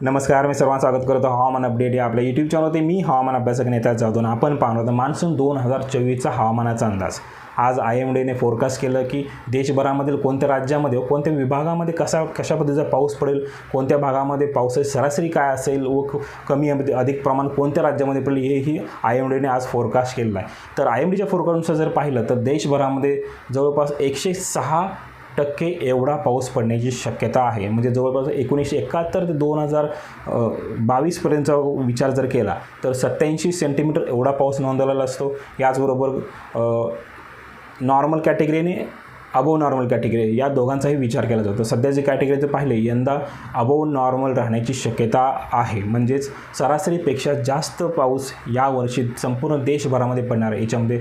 नमस्कार मी सर्वांचं स्वागत करतो हवामान अपडेट या आपल्या यूट्यूब चॅनलवरती मी हवामान अभ्यासक नेता जातो आपण पाहणार आहोत मान्सून दोन हजार चोवीसचा हवामानाचा अंदाज. आज आय एम डीने फोरकास्ट केलं की देशभरामधील कोणत्या राज्यामध्ये कोणत्या विभागामध्ये कसा कशा पद्धतीचा पाऊस पडेल कोणत्या भागामध्ये पावसाची सरासरी काय असेल व कमी अधिक प्रमाण कोणत्या राज्यामध्ये पडेल हेही आय एम डीने आज फोरकास्ट केलेलं आहे. तर आय एम डीच्या फोरकास्टनुसार जर पाहिलं तर देशभरामध्ये जवळपास एकशे सहा टक्के एवढा पाऊस पडण्याची शक्यता आहे. म्हणजे जवळपास एकोणीसशे एकाहत्तर ते दोन हजार बावीसपर्यंतचा विचार जर केला तर सत्याऐंशी सेंटीमीटर एवढा पाऊस नोंदवलेला असतो. याचबरोबर नॉर्मल कॅटेगरीने अबोव नॉर्मल कॅटेगरी या दोघांचाही विचार केला जातो. सध्याची कॅटेगरी जर पाहिले यंदा अबोव नॉर्मल राहण्याची शक्यता आहे. म्हणजेच सरासरीपेक्षा जास्त पाऊस यावर्षी संपूर्ण देशभरामध्ये पडणार आहे. याच्यामध्ये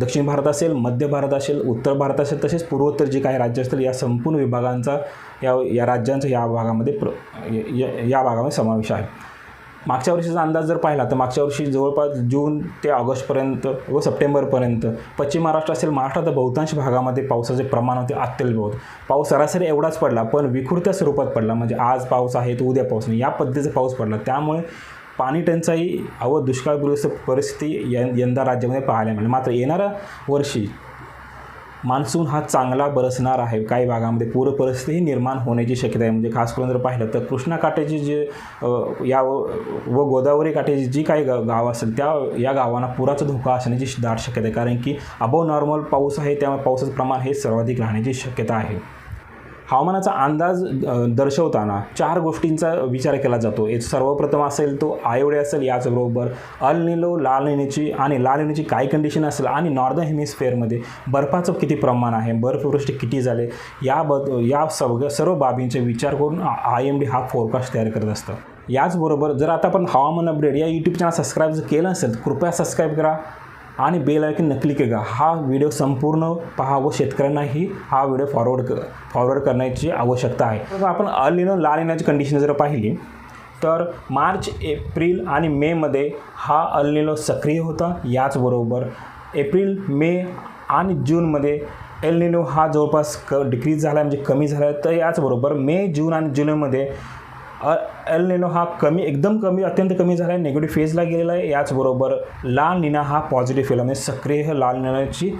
दक्षिण भारत असेल मध्य भारत असेल उत्तर भारत असेल तसेच पूर्वोत्तर जे काही राज्य असतील या संपूर्ण विभागांचा या या राज्यांचा या भागामध्ये प्र या या भागामध्ये समावेश आहे. मागच्या वर्षीचा अंदाज जर पाहिला तर मागच्या वर्षी जवळपास जून ते ऑगस्टपर्यंत व सप्टेंबरपर्यंत पश्चिम महाराष्ट्र असेल महाराष्ट्रात बहुतांश भागामध्ये पावसाचे प्रमाण होते अत्यल्प होत पाऊस सरासरी एवढाच पडला पण विखुरत्या स्वरूपात पडला म्हणजे आज पाऊस आहे तर उद्या पाऊस नाही या पद्धतीचा पाऊस पडला. त्यामुळे पाणी टंचाई व दुष्काळग्रस्त परिस्थिती यं यंदा राज्यामध्ये पाहायला मिळेल. मात्र येणाऱ्या वर्षी मान्सून हा चांगला बरसणार आहे. काही भागामध्ये पूर परिस्थिती निर्माण होण्याची शक्यता आहे. म्हणजे खास करून जर पाहिलं तर कृष्णा काठेची जे या व गोदावरी काठेची जी काही गा गावं असेल त्या या गावांना पुराचा धोका असण्याची दाट शक्यता आहे. कारण की अबो नॉर्मल पाऊस आहे त्यामुळे पावसाचं प्रमाण हे सर्वाधिक राहण्याची शक्यता आहे. हवामानाचा अंदाज दर्शवताना चार गोष्टींचा विचार केला जातो. एक सर्वप्रथम असेल तो आयोडे असेल याचबरोबर अल निलो लाल निनेची आणि लाल निनेची काय कंडिशन असेल आणि नॉर्दर्न हेमिस्फेअरमध्ये बर्फाचं किती प्रमाण आहे बर्फवृष्टी किती झाले याबद्द या सगळ्या सर्व बाबींचे विचार करून आय एम डी हा फोरकास्ट तयार करत असतं. याचबरोबर जर आता आपण हवामान अपडेट या यूट्यूब चॅनल सबस्क्राईब जर केलं असेल तर कृपया सबस्क्राईब करा. आणि बेल आयकन नक्की का करा हा व्हिडिओ संपूर्ण पहा व शेतकऱ्यांनाही हा व्हिडिओ फॉरवर्ड क फॉरवर्ड करण्याची आवश्यकता आहे. तर आपण अल लाल येण्याची कंडिशन जर पाहिली तर मार्च एप्रिल आणि मेमध्ये हा अललिनो सक्रिय होता. याचबरोबर एप्रिल मे आणि जूनमध्ये एल निनो हा जवळपास क डिक्रीज झाला आहे म्हणजे कमी झाला आहे तर याचबरोबर मे जून आणि जुलैमध्ये अ एल निनो हा कमी एकदम कमी अत्यंत कमी झाला आहे निगेटिव्ह फेजला गेलेला आहे. याचबरोबर लाल निना हा पॉझिटिव्ह फेला म्हणजे सक्रिय लाल निनाची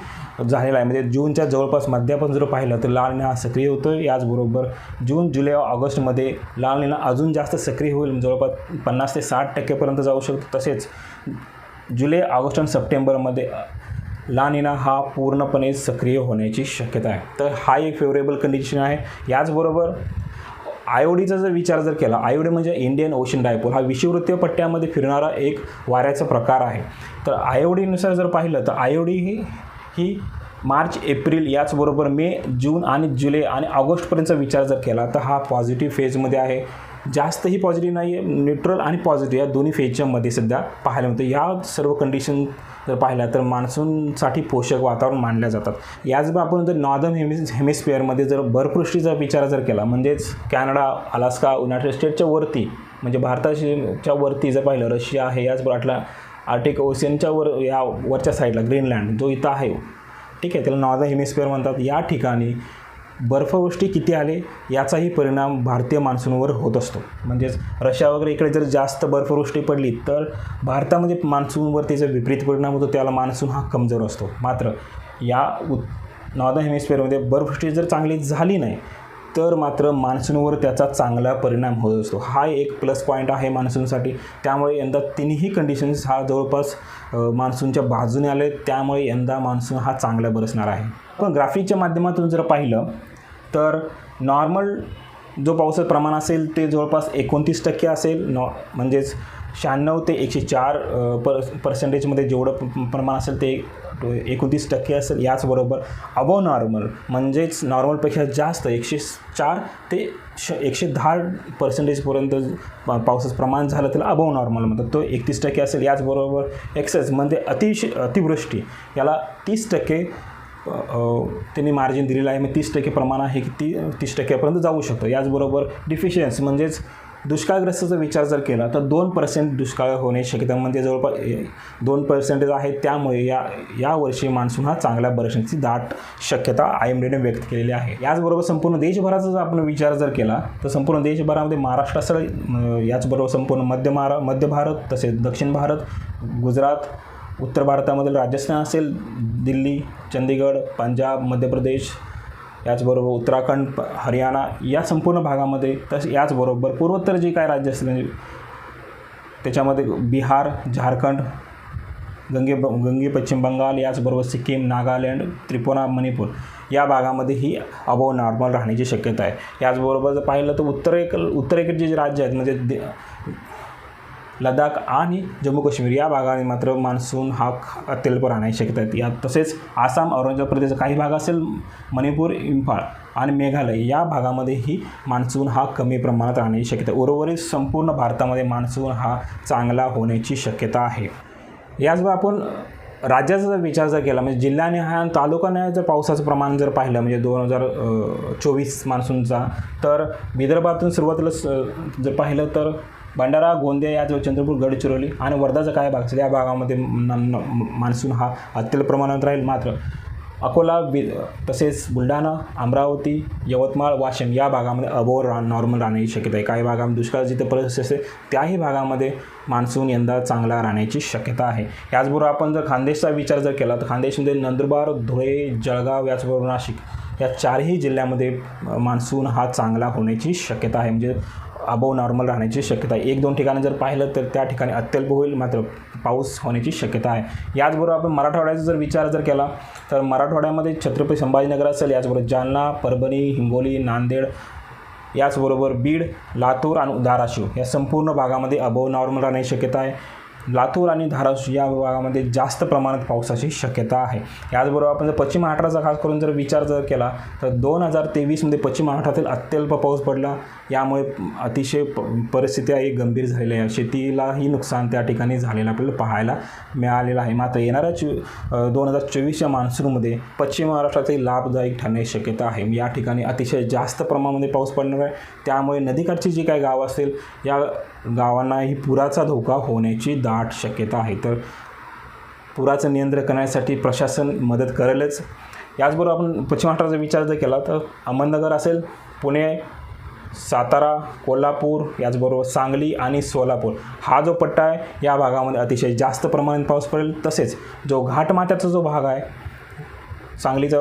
झालेला आहे. म्हणजे जूनच्या जवळपास मध्यापासून जर पाहिलं तर लाल निना हा सक्रिय होतो याचबरोबर जून जुलै ऑगस्टमध्ये लाल निना अजून जास्त सक्रिय होईल. जवळपास पन्नास ते साठ टक्केपर्यंत जाऊ शकतो. तसेच जुलै ऑगस्ट आणि सप्टेंबरमध्ये लानिना हा पूर्णपणे सक्रिय होण्याची शक्यता आहे. तर हा एक फेवरेबल कंडिशन आहे. याचबरोबर आयओडीचा जर विचार जर केला आयओडी म्हणजे इंडियन ओशन डायपोल हा विषुववृत्तीय पट्ट्यामध्ये फिरणारा एक वाऱ्याचा प्रकार आहे. तर आयओडीनुसार जर पाहिलं तर आयओडी ही ही मार्च एप्रिल याचबरोबर मे जून आणि जुलै आणि ऑगस्टपर्यंतचा विचार जर केला तर हा पॉझिटिव्ह फेजमध्ये आहे. जास्तही पॉझिटिव्ह नाही आहे न्यूट्रल आणि पॉझिटिव्ह या दोन्ही फेजच्यामध्ये सध्या पाहायला मिळतं या सर्व कंडिशन जर पाहिल्या तर मान्सूनसाठी पोषक वातावरण मानल्या जातात. याचबरोबर आपण जर नॉर्दर्न हेमिस हेमिस्फिअरमध्ये जर बर्फवृष्टीचा विचार जर केला म्हणजेच कॅनडा अलास्का युनायटेड स्टेटच्या वरती म्हणजे भारताच्या वरती जर पाहिलं रशिया आहे याचबरोबर आटला आर्टिक ओशियनच्या वर या वरच्या साईडला ग्रीनलँड जो इथं आहे. ठीक आहे त्याला नॉर्दर्न हेमिस्फिअर म्हणतात. या ठिकाणी बर्फवृष्टी किती आले याचाही परिणाम भारतीय मान्सूनवर होत असतो. म्हणजेच रशिया वगैरे इकडे जर जास्त बर्फवृष्टी पडली तर भारतामध्ये मान्सूनवर त्याचा विपरीत परिणाम होतो त्याला मान्सून हा कमजोर असतो. मात्र या उत नॉर्दन हेमिस्फिअरमध्ये बर्फवृष्टी जर चांगली झाली नाही तर मात्र मान्सूनवर त्याचा चांगला परिणाम होत असतो. हा एक प्लस पॉईंट आहे मान्सूनसाठी. त्यामुळे यंदा तिन्ही कंडिशन्स हा जवळपास मान्सूनच्या बाजूने आले. त्यामुळे यंदा मान्सून हा चांगला बरसणार आहे. पण ग्राफिकच्या माध्यमातून जर पाहिलं तर नॉर्मल जो पावसाचं प्रमाण असेल ते जवळपास एकोणतीस टक्के असेल. नॉ म्हणजेच शहाण्णव ते एकशे चार पर पर्सेंटेजमध्ये जेवढं प्रमाण असेल ते एकोणतीस टक्के असेल. याचबरोबर अबव नॉर्मल म्हणजेच नॉर्मलपेक्षा जास्त एकशे चार ते श एकशे दहा पर्सेंटेजपर्यंत पा- पावसाचं प्रमाण झालं त्याला अबव नॉर्मल म्हणतात. तो एकतीस टक्के असेल. याचबरोबर एक्सेस म्हणजे अतिशय अतिवृष्टी. याला तीस टक्के त्यांनी मार्जिन दिलेलं आहे. मग तीस टक्के प्रमाण आहे की ती तीस टक्क्यापर्यंत जाऊ शकतो. याचबरोबर डिफिशियन्स म्हणजेच दुष्काळग्रस्ताचा विचार जर केला तर दोन पर्सेंट दुष्काळ होण्याची शक्यता. म्हणजे जवळपास दोन पर्सेंटेज आहे त्यामुळे या यावर्षी मान्सून हा चांगल्या बरसण्याची दाट शक्यता आय एम डीने व्यक्त केलेली आहे. याचबरोबर संपूर्ण देशभराचा जर आपण विचार जर केला तर संपूर्ण देशभरामध्ये महाराष्ट्र असेल याचबरोबर संपूर्ण मध्य महारा मध्य भारत तसेच दक्षिण भारत गुजरात उत्तर भारतामधील राजस्थान असेल दिल्ली चंदीगड पंजाब मध्य प्रदेश याचबरोबर उत्तराखंड हरियाणा या संपूर्ण भागामध्ये तसे याचबरोबर पूर्वोत्तर जे काय राज्य असतील म्हणजे त्याच्यामध्ये बिहार झारखंड गंगे ब गंगे पश्चिम बंगाल याचबरोबर सिक्कीम नागालँड त्रिपुरा मणिपूर या भागामध्ये ही अबोव नॉर्मल राहण्याची शक्यता आहे. याचबरोबर जर पाहिलं तर उत्तरेक उत्तरेकडचे जे राज्य आहेत म्हणजे दे- लडाख आणि जम्मू काश्मीर या भागाने मात्र मान्सून हा अत्यल्प राहण्याची शक्यता आहे. या तसेच आसाम अरुणाचल प्रदेश काही भाग असेल मणिपूर इम्फाळ आणि मेघालय या भागामध्येही मान्सून हा कमी प्रमाणात राहण्याची शक्यता उर्वरित संपूर्ण भारतामध्ये मान्सून हा चांगला होण्याची शक्यता आहे. याचबरोबर आपण राज्याचा जर विचार जर केला म्हणजे जिल्ह्याने हा तालुकाने जर पावसाचं प्रमाण जर पाहिलं म्हणजे दोन हजार चोवीस मान्सूनचा तर विदर्भातून सुरुवातीला जर पाहिलं तर भंडारा गोंदिया याच चंद्रपूर गडचिरोली आणि वर्धाचा काय भाग? असेल या भागामध्ये न- मान्सून हा अत्यल्प प्रमाणात राहील. मात्र अकोला वि तसेच बुलढाणा अमरावती यवतमाळ वाशिम या भागामध्ये अबोर रा नॉर्मल राहण्याची शक्यता आहे. काही भागामध्ये दुष्काळ जिथे परिस्थिती असते त्याही भागामध्ये मान्सून यंदा चांगला राहण्याची शक्यता आहे. याचबरोबर आपण जर खानदेशचा विचार जर केला तर खानदेशमध्ये नंदुरबार धुळे जळगाव याचबरोबर नाशिक या चारही जिल्ह्यामध्ये मान्सून हा चांगला होण्याची शक्यता आहे. म्हणजे अबव नॉर्मल राहण्याची शक्यता आहे. एक दोन ठिकाणी जर पाहिलं तर त्या ठिकाणी अत्यल्प होईल मात्र पाऊस होण्याची शक्यता आहे. याचबरोबर आपण मराठवाड्याचा जर विचार जर केला तर मराठवाड्यामध्ये छत्रपती संभाजीनगर असेल याचबरोबर जालना परभणी हिंगोली नांदेड याचबरोबर बीड लातूर आणि धाराशिव या संपूर्ण भागामध्ये अबव नॉर्मल राहण्याची शक्यता आहे. लातूर आणि धाराशिव या विभागामध्ये जास्त प्रमाणात पावसाची शक्यता आहे. याचबरोबर आपण जर पश्चिम महाराष्ट्राचा खास करून जर विचार जर केला तर दोन हजार तेवीसमध्ये पश्चिम महाराष्ट्रातील अत्यल्प पाऊस पडला. यामुळे अतिशय प परिस्थिती आहे गंभीर झालेली आहे शेतीलाही नुकसान त्या ठिकाणी झालेलं आपल्याला पाहायला मिळालेलं आहे. मात्र येणाऱ्या चो दोन हजार चोवीसच्या मान्सूनमध्ये पश्चिम महाराष्ट्रातील लाभदायक ठरण्याची शक्यता आहे. या ठिकाणी अतिशय जास्त प्रमाणामध्ये पाऊस पडणार आहे. त्यामुळे नदीकाठची जी काही गावं असतील या गावांनाही पुराचा धोका होण्याची दाट शक्यता आहे. तर पुराचं नियंत्रण करण्यासाठी प्रशासन मदत करेलच. याचबरोबर आपण पश्चिम महाराष्ट्राचा विचार जर केला तर अहमदनगर असेल पुणे सातारा कोल्हापूर याचबरोबर सांगली आणि सोलापूर. हा जो पट्टा आहे या भागामध्ये अतिशय जास्त प्रमाणात पाऊस पडेल. तसेच जो घाटमाथ्याचा जो भाग आहे सांगलीचा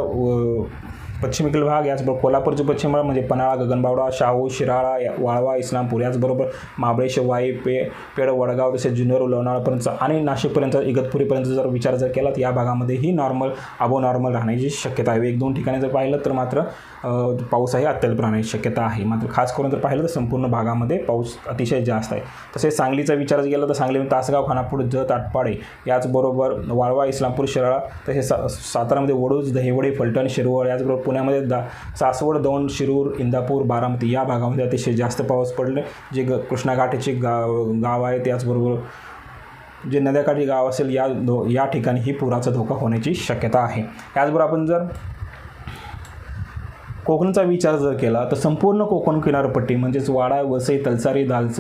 पश्चिमेकडील भाग याचबरोबर कोल्हापूरचे पश्चिम भाग म्हणजे पन्हाळा गगनबावडा शाहू शिराळा या- वाळवा इस्लामपूर याचबरोबर महाबळेश्वर वाई पे पेड वडगाव तसेच जुन्नर लोणावळापर्यंत आणि नाशिकपर्यंत इगतपुरीपर्यंत जर विचार जर केला तर या भागामध्येही नॉर्मल अबो नॉर्मल राहण्याची शक्यता आहे. एक दोन ठिकाणी जर पाहिलं तर मात्र पाऊस पाऊसही अत्यल्प राहण्याची शक्यता आहे. मात्र खास करून जर पाहिलं तर संपूर्ण भागामध्ये पाऊस अतिशय जास्त आहे. तसेच सांगलीचा विचार जर केला तर सांगली तासगाव खानापूर जत आटपाडे याचबरोबर वाळवा इस्लामपूर शिराळा तसेच सा सातारामध्ये वडूज दहिवडे फलटण शिरवळ याचबरोबर पुण्यामध्ये दा सासवड दौंड शिरूर इंदापूर बारामती या भागामध्ये अतिशय जास्त पाऊस पडले. जे ग कृष्णाघाटीचे गाव गाव आहे त्याचबरोबर जे नद्याकाठी गाव असेल या दो या ठिकाणी ही पुराचा धोका होण्याची शक्यता आहे. त्याचबरोबर आपण जर कोकणचा विचार जर केला तर संपूर्ण कोकण किनारपट्टी म्हणजेच वाडा वसई तलसारी दालच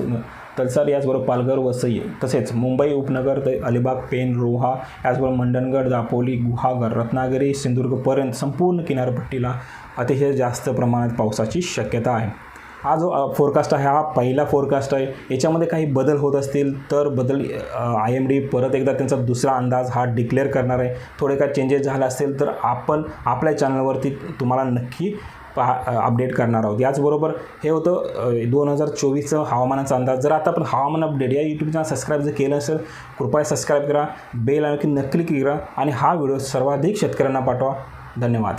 तलसार याचबरोबर पालघर वसई तसेच मुंबई उपनगर ते अलिबाग पेन रोहा याचबरोबर मंडणगड दापोली गुहागर रत्नागिरी सिंधुदुर्गपर्यंत संपूर्ण किनारपट्टीला अतिशय जास्त प्रमाणात पावसाची शक्यता आहे. हा जो फोरकास्ट आहे हा पहिला फोरकास्ट आहे. याच्यामध्ये काही बदल होत असतील तर बदल आय एम डी परत एकदा त्यांचा दुसरा अंदाज हा डिक्लेअर करणार आहे. थोडे काय चेंजेस झाले असतील तर आपण आपल्या चॅनलवरती तुम्हाला नक्की पहा अपडेट करणार आहोत. याचबरोबर हे होतं दोन हजार चोवीसचं हवामानाचा अंदाज. जर आता आपण हवामान अपडेट या यूट्यूब चॅनल सबस्क्राईब जर केलं असेल कृपया सबस्क्राईब करा बेल आणखी नक्की करा आणि हा व्हिडिओ सर्वाधिक शेतकऱ्यांना पाठवा. धन्यवाद.